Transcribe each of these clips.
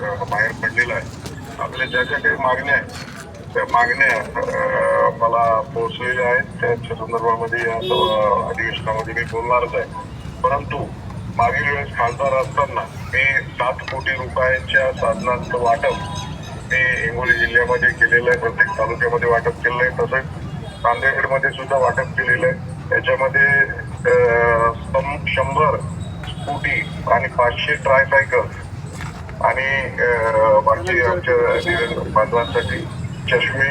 बाहेर पडलेला आहे. आपल्या ज्या ज्या काही मागण्या आहेत त्या मागण्या मला पोहोचलेल्या आहेत. त्याच्या संदर्भामध्ये या अधिवेशनामध्ये मी बोलणारच आहे. परंतु मागील वेळेस खासदार असताना मी सात कोटी रुपयांच्या साधनांचं वाटप मी हिंगोली जिल्ह्यामध्ये केलेलं आहे. प्रत्येक तालुक्यामध्ये वाटप केलेलं आहे. तसंच नांदेडमध्ये सुद्धा वाटप केलेलं आहे. त्याच्यामध्ये शंभर स्कूटी आणि पाचशे ट्रायसायकल आणि बाकी आमच्या बांधवांसाठी चष्मे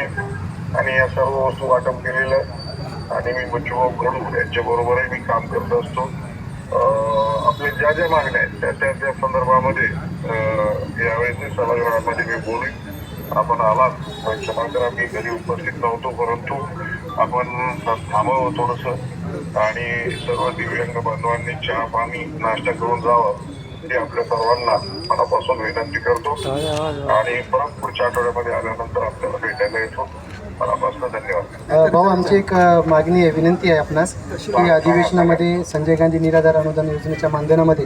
आणि या सर्व वस्तू वाटप केलेलं आहे आणि मी बच्चूभाऊ कडू यांच्या बरोबरही मी काम करत असतो. आपल्या ज्या ज्या मागण्या आहेत त्या त्या त्या संदर्भामध्ये यावेळेस सभागृहामध्ये मी बोलेन आपण आलात. क्षमा करा मी घरी उपस्थित नव्हतो परंतु आपण थांबावं थोडस आणि सर्व दिव्यांग बांधवांनी चहा पाणी नाश्ता करून जावं ही आपल्या सर्वांना मनापासून विनंती करतो. आणि परत पुढच्या आठवड्यामध्ये आल्यानंतर आपल्याला भेटायला येतो. मनापासून धन्यवाद. भाऊ आमची एक मागणी आहे विनंती आहे आपणास की अधिवेशनामध्ये संजय गांधी निराधार अनुदान योजनेच्या मानधनामध्ये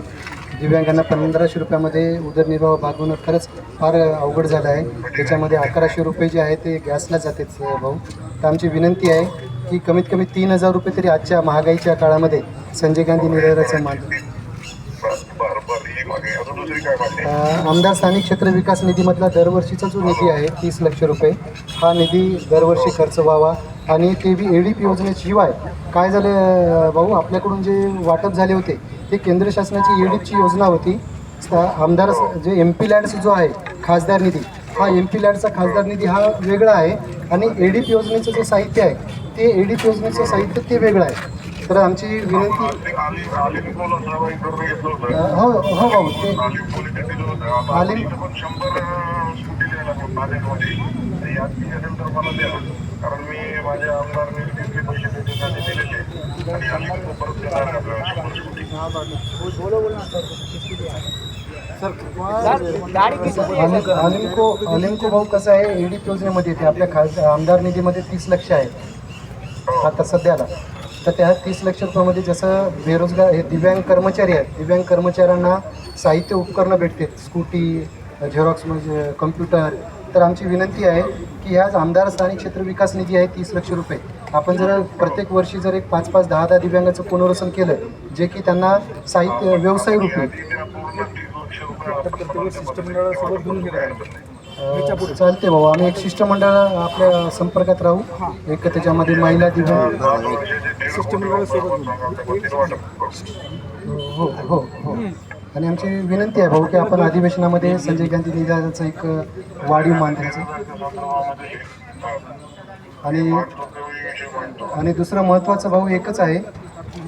दिव्यांगांना पंधराशे रुपयामध्ये उदरनिर्वाह भागवणं खरंच फार अवघड झालं आहे. त्याच्यामध्ये अकराशे रुपये जे आहे ते गॅसला जातेच भाऊ. तर आमची विनंती आहे की कमीत कमी तीन हजार रुपये तरी आजच्या महागाईच्या काळामध्ये संजय गांधी निराधाराचं मानधन बरं बरं बरं ही मागणी अजून दुसरी काय मागणी अ, आमदार स्थानिक क्षेत्र विकास निधीमधला दरवर्षीचा जो निधी आहे तीस लक्ष रुपये हा निधी दरवर्षी खर्च व्हावा. आणि ते बी ए डी पी योजनेशिवाय काय झालं भाऊ? आपल्याकडून जे वाटप झाले होते ते केंद्र शासनाची ए योजना होती. आमदार जे एम पी लँड्स जो आहे खासदार निधी हा एम पी लँडचा खासदार निधी हा वेगळा आहे. आणि ए योजनेचं जे साहित्य आहे ते ए योजनेचं साहित्य ते वेगळं आहे. तर आमची विनंती हो हो भाऊ ते आलिम होतं शंभर द्यायला तर मला कारण मी माझ्या आमदार तिथले पैसे त्याच्यासाठी दिलेले आणि आलिम परत देणार आपल्याला शंभर अलिमको अलिमको भाऊ कसं आहे? ईडी योजनेमध्ये येते. आपल्या खास आमदार निधीमध्ये तीस लक्ष आहे. आता सध्याला. तर त्या तीस लक्ष रुपयामध्ये जसं बेरोजगार हे दिव्यांग कर्मचारी आहेत दिव्यांग कर्मचाऱ्यांना साहित्य उपकरणं भेटतात स्कूटी झेरॉक्स म्हणजे कम्प्युटर. तर आमची विनंती आहे की ह्याच आमदार स्थानिक क्षेत्र विकास निधी आहे तीस लक्ष रुपये. आपण जर प्रत्येक वर्षी जर एक पाच पाच दहा दहा दिव्यांगाचं पुनर्वसन केलं जे की त्यांना साहित्य व्यवसाय रूपी. चालते भाऊ आम्ही एक शिष्टमंडळ आपल्या संपर्कात राहू. एक त्याच्यामध्ये महिला दिव्यांग हो हो. हो आणि आमची विनंती आहे भाऊ की आपण अधिवेशनामध्ये संजय गांधी निराधाराचं एक वाढीव मानण्याचं आणि आणि दुसरं महत्त्वाचं भाऊ एकच आहे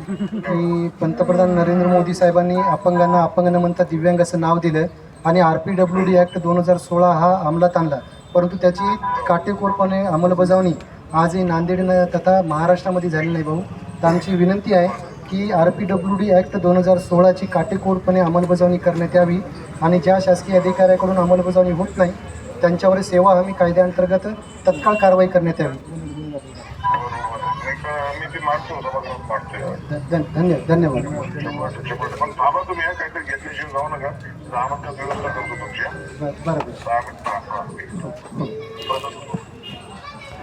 की पंतप्रधान नरेंद्र मोदी साहेबांनी अपंगांना अपंग न म्हणता दिव्यांग असं नाव दिलं. आणि R P W D act दोन हजार सोळा हा अंमलात आणला. परंतु त्याची काटेकोरपणे अंमलबजावणी आजही नांदेड तथा महाराष्ट्रामध्ये झाली नाही भाऊ. तर आमची विनंती आहे की R P W D act दोन हजार सोळाची काटेकोरपणे अंमलबजावणी करण्यात यावी आणि ज्या शासकीय अधिकाऱ्याकडून अंमलबजावणी होत नाही त्यांच्यावर सेवा हमी कायद्याअंतर्गत तत्काळ कारवाई करण्यात यावी. धन्यवाद धन- धन्यवाद. शंभर शंभर पण थांबा तुम्ही हा, काहीतरी घेतल्याशिवाय जाऊ नका दहा मिनिटात व्यवस्था करतो तुमची